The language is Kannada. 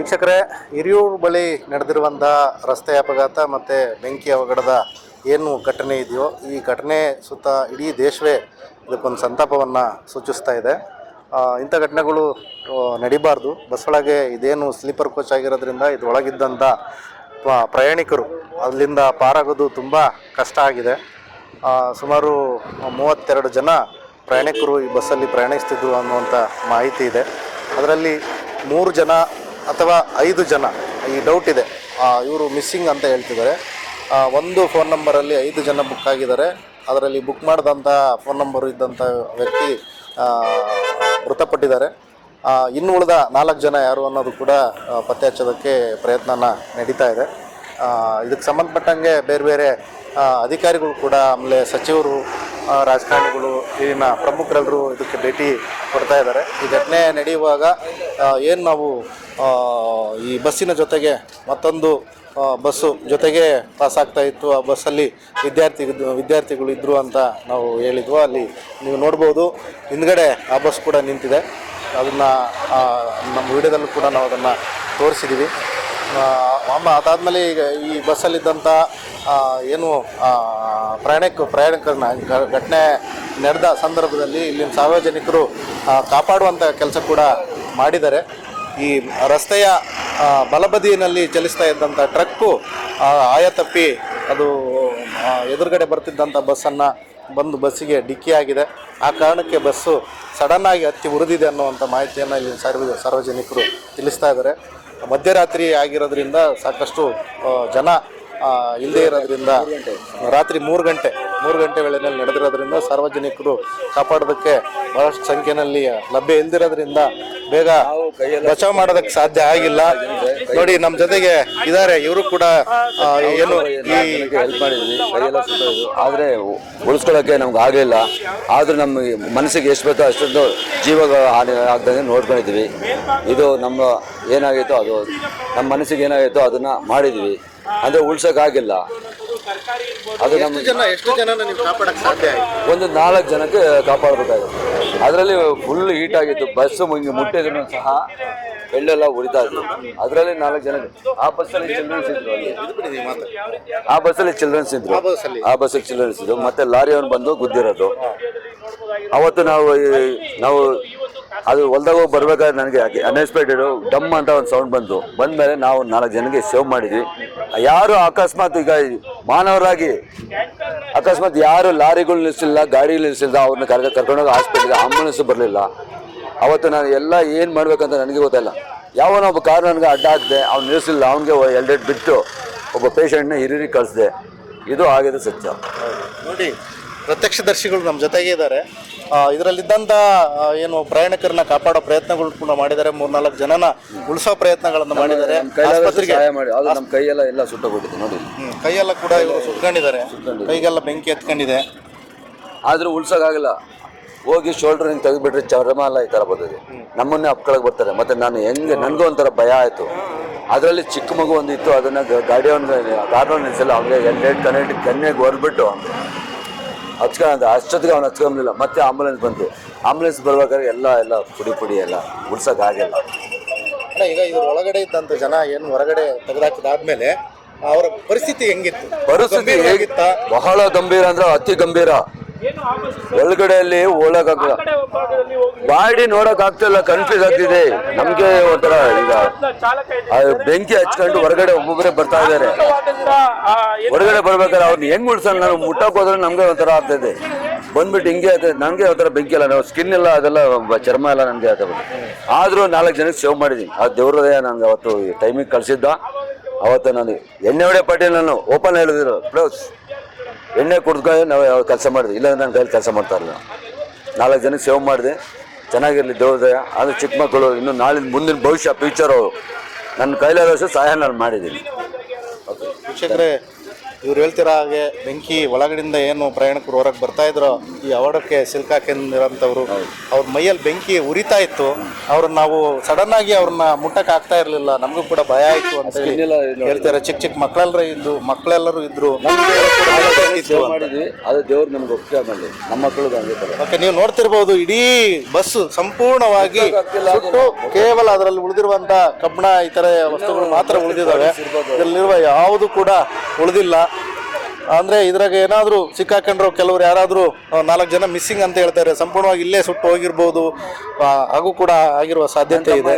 ವೀಕ್ಷಕರೇ, ಹಿರಿಯೂರು ಬಳಿ ನಡೆದಿರುವಂಥ ರಸ್ತೆ ಅಪಘಾತ ಮತ್ತು ಬೆಂಕಿ ಅವಘಡದ ಏನು ಘಟನೆ ಇದೆಯೋ, ಈ ಘಟನೆ ಸುತ್ತ ಇಡೀ ದೇಶವೇ ಇದಕ್ಕೊಂದು ಸಂತಾಪವನ್ನು ಸೂಚಿಸ್ತಾ ಇದೆ. ಇಂಥ ಘಟನೆಗಳು ನಡಿಬಾರ್ದು. ಬಸ್ ಒಳಗೆ ಇದೇನು ಸ್ಲೀಪರ್ ಕೋಚ್ ಆಗಿರೋದ್ರಿಂದ ಇದ್ರೊಳಗಿದ್ದಂಥ ಪ- ಪ್ರಯಾಣಿಕರು ಅಲ್ಲಿಂದ ಪಾರಾಗೋದು ತುಂಬ ಕಷ್ಟ ಆಗಿದೆ. ಸುಮಾರು ಮೂವತ್ತೆರಡು ಜನ ಪ್ರಯಾಣಿಕರು ಈ ಬಸ್ಸಲ್ಲಿ ಪ್ರಯಾಣಿಸ್ತಿದ್ರು ಅನ್ನುವಂಥ ಮಾಹಿತಿ ಇದೆ. ಅದರಲ್ಲಿ ಮೂರು ಜನ ಅಥವಾ ಐದು ಜನ, ಈ ಡೌಟ್ ಇದೆ. ಇವರು ಮಿಸ್ಸಿಂಗ್ ಅಂತ ಹೇಳ್ತಿದ್ದಾರೆ. ಒಂದು ಫೋನ್ ನಂಬರಲ್ಲಿ ಐದು ಜನ ಬುಕ್ ಆಗಿದ್ದಾರೆ. ಅದರಲ್ಲಿ ಬುಕ್ ಮಾಡಿದಂಥ ಫೋನ್ ನಂಬರ್ ಇದ್ದಂಥ ವ್ಯಕ್ತಿ ಮೃತಪಟ್ಟಿದ್ದಾರೆ. ಇನ್ನು ಉಳಿದ ನಾಲ್ಕು ಜನ ಯಾರು ಅನ್ನೋದು ಕೂಡ ಪತ್ತೆ ಹಚ್ಚೋದಕ್ಕೆ ಪ್ರಯತ್ನನ ನಡೀತಾ ಇದೆ. ಇದಕ್ಕೆ ಸಂಬಂಧಪಟ್ಟಂಗೆ ಬೇರೆ ಬೇರೆ ಅಧಿಕಾರಿಗಳು ಕೂಡ ಆಮೇಲೆ ಸಚಿವರು ರಾಜಕಾರಣಿಗಳು ಇಲ್ಲಿನ ಪ್ರಮುಖರೆಲ್ಲರೂ ಇದಕ್ಕೆ ಭೇಟಿ ಕೊಡ್ತಾ ಇದ್ದಾರೆ. ಈ ಘಟನೆ ನಡೆಯುವಾಗ ಏನು ನಾವು ಈ ಬಸ್ಸಿನ ಜೊತೆಗೆ ಮತ್ತೊಂದು ಬಸ್ಸು ಜೊತೆಗೆ ಪಾಸ್ ಆಗ್ತಾ ಇತ್ತು. ಆ ಬಸ್ಸಲ್ಲಿ ವಿದ್ಯಾರ್ಥಿ, ವಿದ್ಯಾರ್ಥಿಗಳು ಇದ್ದರು ಅಂತ ನಾವು ಹೇಳಿದ್ವು. ಅಲ್ಲಿ ನೀವು ನೋಡ್ಬೋದು. ಹಿಂದ್ಗಡೆ ಆ ಬಸ್ ಕೂಡ ನಿಂತಿದೆ. ಅದನ್ನು ನಮ್ಮ ವಿಡಿಯೋದಲ್ಲೂ ಕೂಡ ನಾವು ಅದನ್ನು ತೋರಿಸಿದ್ದೀವಿ ಅಮ್ಮ ಅದಾದಮೇಲೆ ಈಗ ಈ ಬಸ್ಸಲ್ಲಿದ್ದಂಥ ಏನು ಪ್ರಯಾಣಿಕ ಪ್ರಯಾಣಿಕರನ್ನ ಘಟನೆ ನಡೆದ ಸಂದರ್ಭದಲ್ಲಿ ಇಲ್ಲಿನ ಸಾರ್ವಜನಿಕರು ಕಾಪಾಡುವಂಥ ಕೆಲಸ ಕೂಡ ಮಾಡಿದ್ದಾರೆ. ಈ ರಸ್ತೆಯ ಬಲಬದಿಯಲ್ಲಿ ಚಲಿಸ್ತಾ ಇದ್ದಂಥ ಟ್ರಕ್ಕು ಆ, ಆಯ ತಪ್ಪಿ ಅದು ಎದುರುಗಡೆ ಬರ್ತಿದ್ದಂಥ ಬಸ್ಸನ್ನು ಬಂದು ಬಸ್ಸಿಗೆ ಡಿಕ್ಕಿಯಾಗಿದೆ ಆ ಕಾರಣಕ್ಕೆ ಬಸ್ಸು ಸಡನ್ನಾಗಿ ಹತ್ತಿ ಉರಿದಿದೆ ಅನ್ನುವಂಥ ಮಾಹಿತಿಯನ್ನು ಇಲ್ಲಿ ಸಾರ್ವ ಸಾರ್ವಜನಿಕರು ತಿಳಿಸ್ತಾ ಇದ್ದಾರೆ. ಮಧ್ಯರಾತ್ರಿ ಆಗಿರೋದ್ರಿಂದ ಸಾಕಷ್ಟು ಜನ ಇಲ್ಲದೇ ಇರೋದ್ರಿಂದ ರಾತ್ರಿ ಮೂರು ಗಂಟೆ ಮೂರು ಗಂಟೆ ವೇಳೆಯಲ್ಲಿ ನಡೆದಿರೋದ್ರಿಂದ ಸಾರ್ವಜನಿಕರು ಕಾಪಾಡೋದಕ್ಕೆ ಬಹಳಷ್ಟು ಸಂಖ್ಯೆಯಲ್ಲಿ ಲಭ್ಯ ಇಲ್ದಿರೋದ್ರಿಂದ ಬೇಗ ಬಚಾವ್ ಮಾಡೋದಕ್ಕೆ ಸಾಧ್ಯ ಆಗಿಲ್ಲ. ನೋಡಿ ನಮ್ಮ ಜೊತೆಗೆ ಇದ್ದಾರೆ ಇವರು ಕೂಡ ಆ, ಏನು ಈ ಹೆಲ್ಪ್ ಮಾಡಿದ್ವಿ ಕೈಯೆಲ್ಲ ಆದರೆ ಉಳಿಸ್ಕೊಳ್ಳೋಕ್ಕೆ ನಮ್ಗೆ ಆಗಲಿಲ್ಲ ಆದರೂ ನಮ್ಮ ಮನಸ್ಸಿಗೆ ಎಷ್ಟು ಬೇಕೋ ಅಷ್ಟೊಂದು ಜೀವಗಳು ಹಾನಿ ಆಗ್ದಂಗೆ ನೋಡ್ಕೊಂಡಿದ್ವಿ. ಇದು ನಮ್ಮ ಏನಾಗಿತ್ತೋ ಅದು ನಮ್ಮ ಮನಸ್ಸಿಗೆ ಏನಾಗೈತೋ ಅದನ್ನು ಮಾಡಿದ್ವಿ. ಅಂದರೆ ಉಳ್ಸೋಕ್ಕಾಗಿಲ್ಲ ಅದು ನಮ್ಮ ಎಷ್ಟು ಜನ ಎಷ್ಟು ಜನನ ನೀವು ಕಾಪಾಡಕ್ಕೆ ಸಾಧ್ಯ ಆಯ್ತು? ಒಂದು ನಾಲ್ಕು ಜನಕ್ಕೆ ಕಾಪಾಡಬೇಕಾಗಿತ್ತು. ಅದರಲ್ಲಿ ಫುಲ್ ಹೀಟ್ ಆಗಿತ್ತು. ಬಸ್ ಮುಂಗಿ ಮುಟ್ಟಿದ್ರು ಸಹ ಬೆಳ್ಳೆಲ್ಲ ಉರಿತಾ ಇತ್ತು ಅದರಲ್ಲಿ ನಾಲ್ಕು ಜನ ಆ ಬಸ್ಸಲ್ಲಿ ಚಿಲ್ಡ್ರನ್ಸ್ ಇದ್ರು ಆ ಬಸ್ಸಲ್ಲಿ ಚಿಲ್ಡ್ರನ್ಸ್ ಇದ್ರು. ಆ ಬಸ್ಸಲ್ಲಿ ಚಿಲ್ಡ್ರನ್ಸ್ ಇದ್ರು. ಮತ್ತೆ ಲಾರಿಯವನು ಬಂದು ಗುದ್ದಿರೋದು. ಅವತ್ತು ನಾವು ನಾವು ಅದು ಹೊಲ್ದಾಗ ಹೋಗಿ ಬರ್ಬೇಕಾದ್ರೆ ನನಗೆ ಅನ್ಎಕ್ಸ್ಪೆಕ್ಟೆಡ್ ಡಮ್ ಅಂತ ಒಂದು ಸೌಂಡ್ ಬಂತು. ಬಂದಮೇಲೆ ನಾವು ನಾಲ್ಕು ಜನಕ್ಕೆ ಸೇವ್ ಮಾಡಿದ್ವಿ. ಯಾರು ಅಕಸ್ಮಾತ್ ಈಗ ಮಾನವರಾಗಿ ಅಕಸ್ಮಾತ್ ಯಾರು ಲಾರಿಗಳು ನಿಲ್ಲಿಸಿಲ್ಲ ಗಾಡಿಗಳು ನಿಲ್ಲಿಸಿಲ್ಲ ಅವ್ರನ್ನ ಕರ್ಕೊಂಡು ಕರ್ಕೊಂಡೋಗಿ ಹಾಸ್ಪಿಟ್ಲಿಗೆ ಆಂಬುಲೆನ್ಸ್ ಬರಲಿಲ್ಲ. ಅವತ್ತು ನಾನು ಎಲ್ಲ ಏನು ಮಾಡಬೇಕಂತ ನನಗೆ ಗೊತ್ತಲ್ಲ. ಯಾವನೋ ಒಬ್ಬ ಕಾರ್ ನನಗೆ ಅಡ್ಡ ಹಾಕಿದೆ ಅವ್ನು ನಿಲ್ಲಿಸಿಲ್ಲ ಅವನಿಗೆ ಎರಡೆರಡು ಬಿಟ್ಟು ಒಬ್ಬ ಪೇಷಂಟ್ನ ಹಿರಿಯರಿಗೆ ಕಳಿಸಿದೆ. ಇದು ಆಗಿದೆ ಸತ್ಯ. ನೋಡಿ ಪ್ರತ್ಯಕ್ಷದರ್ಶಿಗಳು ನಮ್ಮ ಜೊತೆಗೆ ಇದ್ದಾರೆ. ಇದರಲ್ಲಿದ್ದಂಥ ಏನು ಪ್ರಯಾಣಿಕರನ್ನ ಕಾಪಾಡೋ ಪ್ರಯತ್ನಗಳು ಕೂಡ ಮಾಡಿದ್ದಾರೆ. ಮೂರ್ನಾಲ್ಕು ಜನನ ಉಳಿಸೋ ಪ್ರಯತ್ನಗಳನ್ನು ಮಾಡಿದ್ದಾರೆ. ಆಸ್ಪತ್ರೆಗೆ ಮಾಡಿ. ನಮ್ಮ ಕೈಯೆಲ್ಲ ಎಲ್ಲ ಸುಟ್ಟೋಗ್ಬಿಟ್ಟಿದೆ ನೋಡಿ. ಹ್ಮ್, ಕೈಯೆಲ್ಲ ಕೂಡ ಇವರು ಸುಟ್ಕೊಂಡಿದ್ದಾರೆ. ಕೈಗೆಲ್ಲ ಬೆಂಕಿ ಎತ್ಕೊಂಡಿದೆ. ಆದರೂ ಉಳ್ಸೋಕ್ಕಾಗಲ್ಲ ಹೋಗಿ ಶೋಲ್ಡರ್ ಹಿಂಗೆ ತೆಗೆದ್ಬಿಟ್ರೆ ಚರ್ಮ ಎಲ್ಲ ಈ ಥರ ಬರ್ತದೆ. ನಮ್ಮನ್ನೇ ಅಪ್ಕೊಳಕ್ಕೆ ಬರ್ತಾರೆ. ಮತ್ತೆ ನಾನು ಹೆಂಗೆ ನನಗೂ ಒಂಥರ ಭಯ ಆಯಿತು. ಅದರಲ್ಲಿ ಚಿಕ್ಕ ಮಗು ಒಂದು ಇತ್ತು ಅದನ್ನು ಗಾಡಿಯವನ್ನ ಗಾರ್ಡನ್ ನಿಲ್ಸಲ್ಲ ಅವ್ನಿಗೆ ಎರಡೆರಡು ಕನೆಕ್ಟ್ ಕನ್ನೆಗೆ ಹೊರಬಿಟ್ಟು ಹಚ್ಕೊಂಡ ಅಷ್ಟೊತ್ತಿಗೆ ಅವ್ನು ಹಚ್ಕೊಂಬಲಿಲ್ಲ ಮತ್ತೆ ಆಂಬುಲೆನ್ಸ್ ಬಂತು. ಆಂಬುಲೆನ್ಸ್ ಬರ್ಬೇಕಾದ್ರೆ ಎಲ್ಲ ಎಲ್ಲ ಪುಡಿ ಪುಡಿ ಎಲ್ಲ ಅಣ್ಣ ಈಗ ಇದ್ರ ಒಳಗಡೆ ಇದ್ದಂಥ ಜನ ಏನು ಹೊರಗಡೆ ತೆಗೆದಾಕಿದಾದ್ಮೇಲೆ ಅವರ ಪರಿಸ್ಥಿತಿ ಹೆಂಗಿತ್ತು? ಪರಿಸ್ಥಿತಿ ಹೇಗಿತ್ತ ಬಹಳ ಗಂಭೀರ ಅಂದ್ರೆ ಅತಿ ಗಂಭೀರ. ಒಳಗಡೆಯಲ್ಲಿ ಓಡಕ್ಕಾಗಲ್ಲ ಬಾಡಿ ನೋಡಕ್ ಆಗ್ತಿಲ್ಲ ಕನ್ಫ್ಯೂಸ್ ಆಗ್ತಿದೆ. ನಮ್ಗೆ ಒಂಥರ ಈಗ ಬೆಂಕಿ ಹಚ್ಕೊಂಡು ಹೊರಗಡೆ ಒಬ್ಬೊಬ್ಬರೇ ಬರ್ತಾ ಇದಾರೆ ಹೊರಗಡೆ ಬರ್ಬೇಕಾದ್ರೆ ಅವ್ರನ್ನ ಹೆಂಗ್ ಮುಡ್ಸಲ್ಲ ನಾವು ಮುಟ್ಟಕ್ ಹೋದ್ರೆ ನಮ್ಗೆ ಒಂಥರ ಆಗ್ತದೆ ಬಂದ್ಬಿಟ್ಟು ಹಿಂಗೆ ಆಗ್ತದೆ ನನಗೆ ಒಂಥರ ಬೆಂಕಿ ಇಲ್ಲ ನಾವು ಸ್ಕಿನ್ ಎಲ್ಲ ಅದೆಲ್ಲ ಚರ್ಮ ಎಲ್ಲ ನನಗೆ ಆಗ್ತದೆ ಆದ್ರೂ ನಾಲ್ಕು ಜನಕ್ಕೆ ಸೇವ್ ಮಾಡಿದ್ದೀನಿ ಆ ದೇವ್ರದಯ ನನಗೆ ಅವತ್ತು ಟೈಮಿಗೆ ಕಳಿಸಿದ್ದ. ಅವತ್ತು ನಾನು ಎಣ್ಣೆ ಹೊಡೆ ಪಾಟಿ ನಾನು ಓಪನ್ ಹೇಳಿದ್ರು. ಕ್ಲೋಸ್ ಎಣ್ಣೆ ಕುಡ್ಕೊಂಡು ನಾವು ಯಾವ ಕೆಲಸ ಮಾಡಿದ್ವಿ ಇಲ್ಲ ನನ್ನ ಕೈಲಿ ಕೆಲಸ ಮಾಡ್ತಾ ಇರಲಿಲ್ಲ. ನಾಲ್ಕು ಜನಕ್ಕೆ ಸೇವ್ ಮಾಡಿದೆ. ಚೆನ್ನಾಗಿರಲಿ ದೇವ್ರದಯ ಅದು ಚಿಕ್ಕ ಮಕ್ಕಳು ಇನ್ನು ನಾಳಿನ ಮುಂದಿನ ಭವಿಷ್ಯ ಫ್ಯೂಚರ್ ಅವರು. ನನ್ನ ಕೈಲಾದಷ್ಟು ಸಹಾಯ ನಾನು ಮಾಡಿದ್ದೀನಿ. ವೀಕ್ಷಕರೇ ಇವ್ರು ಹೇಳ್ತಿರೋ ಹಾಗೆ ಬೆಂಕಿ ಒಳಗಡೆಯಿಂದ ಏನು ಪ್ರಯಾಣಿಕರು ಹೊರಗೆ ಬರ್ತಾ ಇದ್ರು ಈ ಅವಡಕ್ಕೆ ಸಿಲ್ಕಾಕೊಂಡಿರೋಂಥವ್ರು ಅವ್ರ ಮೈಯಲ್ಲಿ ಬೆಂಕಿ ಉರಿತಾ ಇತ್ತು. ಅವ್ರನ್ನ ನಾವು ಸಡನ್ ಆಗಿ ಅವ್ರನ್ನ ಮುಟ್ಟಕ್ಕೆ ಆಗ್ತಾ ಇರಲಿಲ್ಲ. ನಮಗೂ ಕೂಡ ಭಯ ಆಯಿತು ಅಂತ ಹೇಳ್ತಾರೆ ಚಿಕ್ಕ ಚಿಕ್ಕ ಮಕ್ಕಳೆಲ್ಲರೂ ಇದ್ದು ಮಕ್ಕಳೆಲ್ಲರೂ ಇದ್ರು. ಸೇವ್ ಮಾಡಿದ್ವಿ ಅದು ದೇವ್ರು ನಮ್ಗೆ ಒಪ್ಪಿಗೆ ಮಾಡಲಿ. ನಮ್ಮ ಮಕ್ಕಳು ಹಂಗೆ ತರ ಓಕೆ ನೀವು ನೋಡ್ತಿರ್ಬೋದು ಇಡೀ ಬಸ್ ಸಂಪೂರ್ಣವಾಗಿ ಸುಟ್ಟು ಕೇವಲ ಅದರಲ್ಲಿ ಉಳಿದಿರುವಂತ ಕಬ್ಬಣ ಈ ತರ ವಸ್ತುಗಳು ಮಾತ್ರ ಉಳಿದಿದ್ದಾವೆ. ಇದರಲ್ಲಿರುವ ಯಾವುದು ಕೂಡ ಉಳಿದಿಲ್ಲ. ಅಂದ್ರೆ ಇದ್ರಾಗ ಏನಾದರೂ ಸಿಕ್ಕಾಕೊಂಡ್ರು ಕೆಲವರು ಯಾರಾದರೂ ನಾಲ್ಕು ಜನ ಮಿಸ್ಸಿಂಗ್ ಅಂತ ಹೇಳ್ತಾರೆ. ಸಂಪೂರ್ಣವಾಗಿ ಇಲ್ಲೇ ಸುಟ್ಟು ಹೋಗಿರ್ಬೋದು. ಹಾಗೂ ಕೂಡ ಆಗಿರುವ ಸಾಧ್ಯತೆ ಇದೆ.